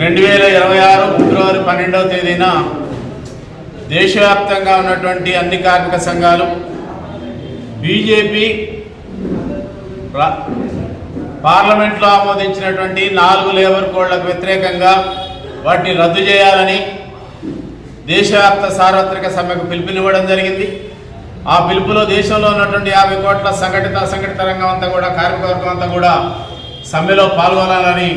రెండు వేల ఇరవై ఆరు ఫిబ్రవరి పన్నెండవ తేదీన దేశవ్యాప్తంగా ఉన్నటువంటి అన్ని కార్మిక సంఘాలు బీజేపీ పార్లమెంట్లో ఆమోదించినటువంటి నాలుగు లేబర్ కోడ్లకు వ్యతిరేకంగా వాటిని రద్దు చేయాలని దేశవ్యాప్త సార్వత్రిక సమ్మెకు పిలుపునివ్వడం జరిగింది. ఆ పిలుపులో దేశంలో ఉన్నటువంటి యాభై కోట్ల సంఘటిత అసంఘటిత రంగం అంతా కూడా కార్మికవర్గం అంతా కూడా సమ్మెలో పాల్గొనాలని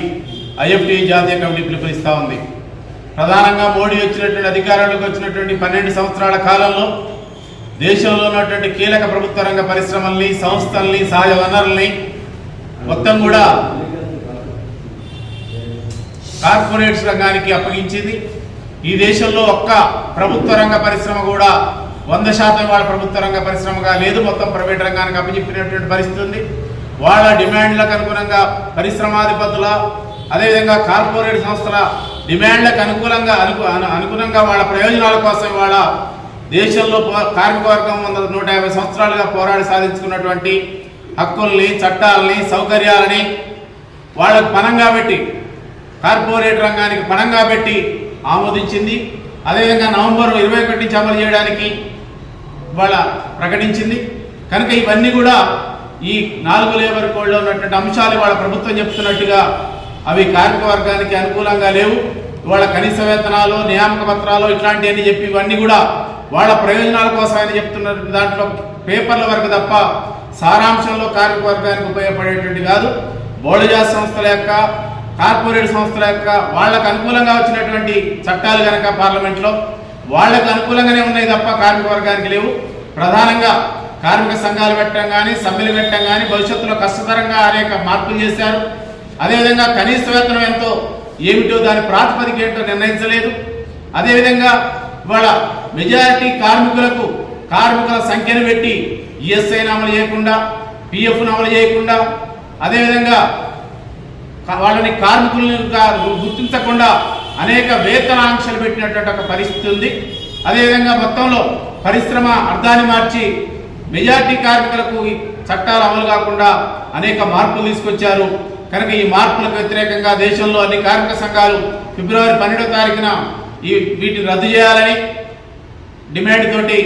ఐఎఫ్టీ జాతీయ కమిటీ పిలుపునిస్తూ ఉంది. ప్రధానంగా మోడీ వచ్చినటువంటి అధికారంలోకి వచ్చినటువంటి పన్నెండు సంవత్సరాల కాలంలో దేశంలో ఉన్నటువంటి కీలక ప్రభుత్వ రంగ పరిశ్రమల్ని సంస్థల్ని సహజ వనరుల్ని మొత్తం కూడా కార్పొరేట్స్ రంగానికి అప్పగించింది. ఈ దేశంలో ఒక్క ప్రభుత్వ రంగ పరిశ్రమ కూడా వంద శాతం వాళ్ళ ప్రభుత్వ రంగ పరిశ్రమగా లేదు. మొత్తం ప్రైవేట్ రంగానికి అప్పచెప్పినటువంటి పరిస్థితి ఉంది. వాళ్ళ డిమాండ్లకు అనుగుణంగా పరిశ్రమాధిపతుల అదేవిధంగా కార్పొరేట్ సంస్థల డిమాండ్లకు అనుకూలంగా అనుకు అను- అనుగుణంగా వాళ్ళ ప్రయోజనాల కోసం వాళ్ళ దేశంలో కార్మికవర్గం కార్మిక వర్గం వంద నూట యాభై సంవత్సరాలుగా పోరాడి సాధించుకున్నటువంటి హక్కుల్ని చట్టాలని సౌకర్యాలని వాళ్ళకు పనంగా పెట్టి కార్పొరేట్ రంగానికి పణంగా పెట్టి ఆమోదించింది. అదేవిధంగా నవంబర్ ఇరవై ఒకటి నుంచి అమలు చేయడానికి వాళ్ళ ప్రకటించింది. కనుక ఇవన్నీ కూడా ఈ నాలుగు లేబర్ కోడ్లో ఉన్నటువంటి అంశాలు వాళ్ళ ప్రభుత్వం చెప్తున్నట్టుగా అవి కార్మిక వర్గానికి అనుకూలంగా లేవు. వాళ్ళ కనీస వేతనాలు నియామక పత్రాలు ఇట్లాంటివన్నీ చెప్పి ఇవన్నీ కూడా వాళ్ళ ప్రయోజనాల కోసం ఆయన చెప్తున్న దాంట్లో పేపర్ల వరకు తప్ప సారాంశంలో కార్మిక వర్గానికి ఉపయోగపడేటువంటి కాదు. బోళజాస్ సంస్థల యొక్క కార్పొరేట్ సంస్థల యొక్క వాళ్ళకు అనుకూలంగా వచ్చినటువంటి చట్టాలు కనుక పార్లమెంట్లో వాళ్ళకు అనుకూలంగానే ఉన్నాయి తప్ప కార్మిక వర్గానికి లేవు. ప్రధానంగా కార్మిక సంఘాలు పెట్టడం కానీ సమ్మెలు పెట్టడం కానీ భవిష్యత్తులో కష్టతరంగా అనేక మార్పులు చేశారు. అదేవిధంగా కనీస వేతనం ఎంతో ఏమిటో దాని ప్రాతిపదిక ఏంటో నిర్ణయించలేదు. అదేవిధంగా వాళ్ళ మెజారిటీ కార్మికులకు కార్మికుల సంఖ్యను పెట్టి ఈఎస్ఐని అమలు చేయకుండా పిఎఫ్ను అమలు చేయకుండా అదేవిధంగా వాళ్ళని కార్మికులుగా గుర్తించకుండా అనేక వేతన ఆంక్షలు పెట్టినటువంటి ఒక పరిస్థితి ఉంది. అదేవిధంగా మొత్తంలో పరిశ్రమ అర్థాన్ని మార్చి మెజార్టీ కార్మికులకు చట్టాలు అమలు కాకుండా అనేక మార్పులు తీసుకొచ్చారు. కనుక ఈ మార్పులకు వ్యతిరేకంగా దేశంలో అన్ని కార్మిక సంఘాలు ఫిబ్రవరి పన్నెండో తారీఖున ఈ వీటిని రద్దు చేయాలని డిమాండ్ తోటి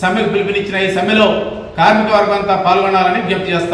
సమ్మెకు పిలుపునిచ్చిన ఈ సమ్మెలో కార్మిక వర్గం అంతా పాల్గొనాలని విజ్ఞప్తి చేస్తారు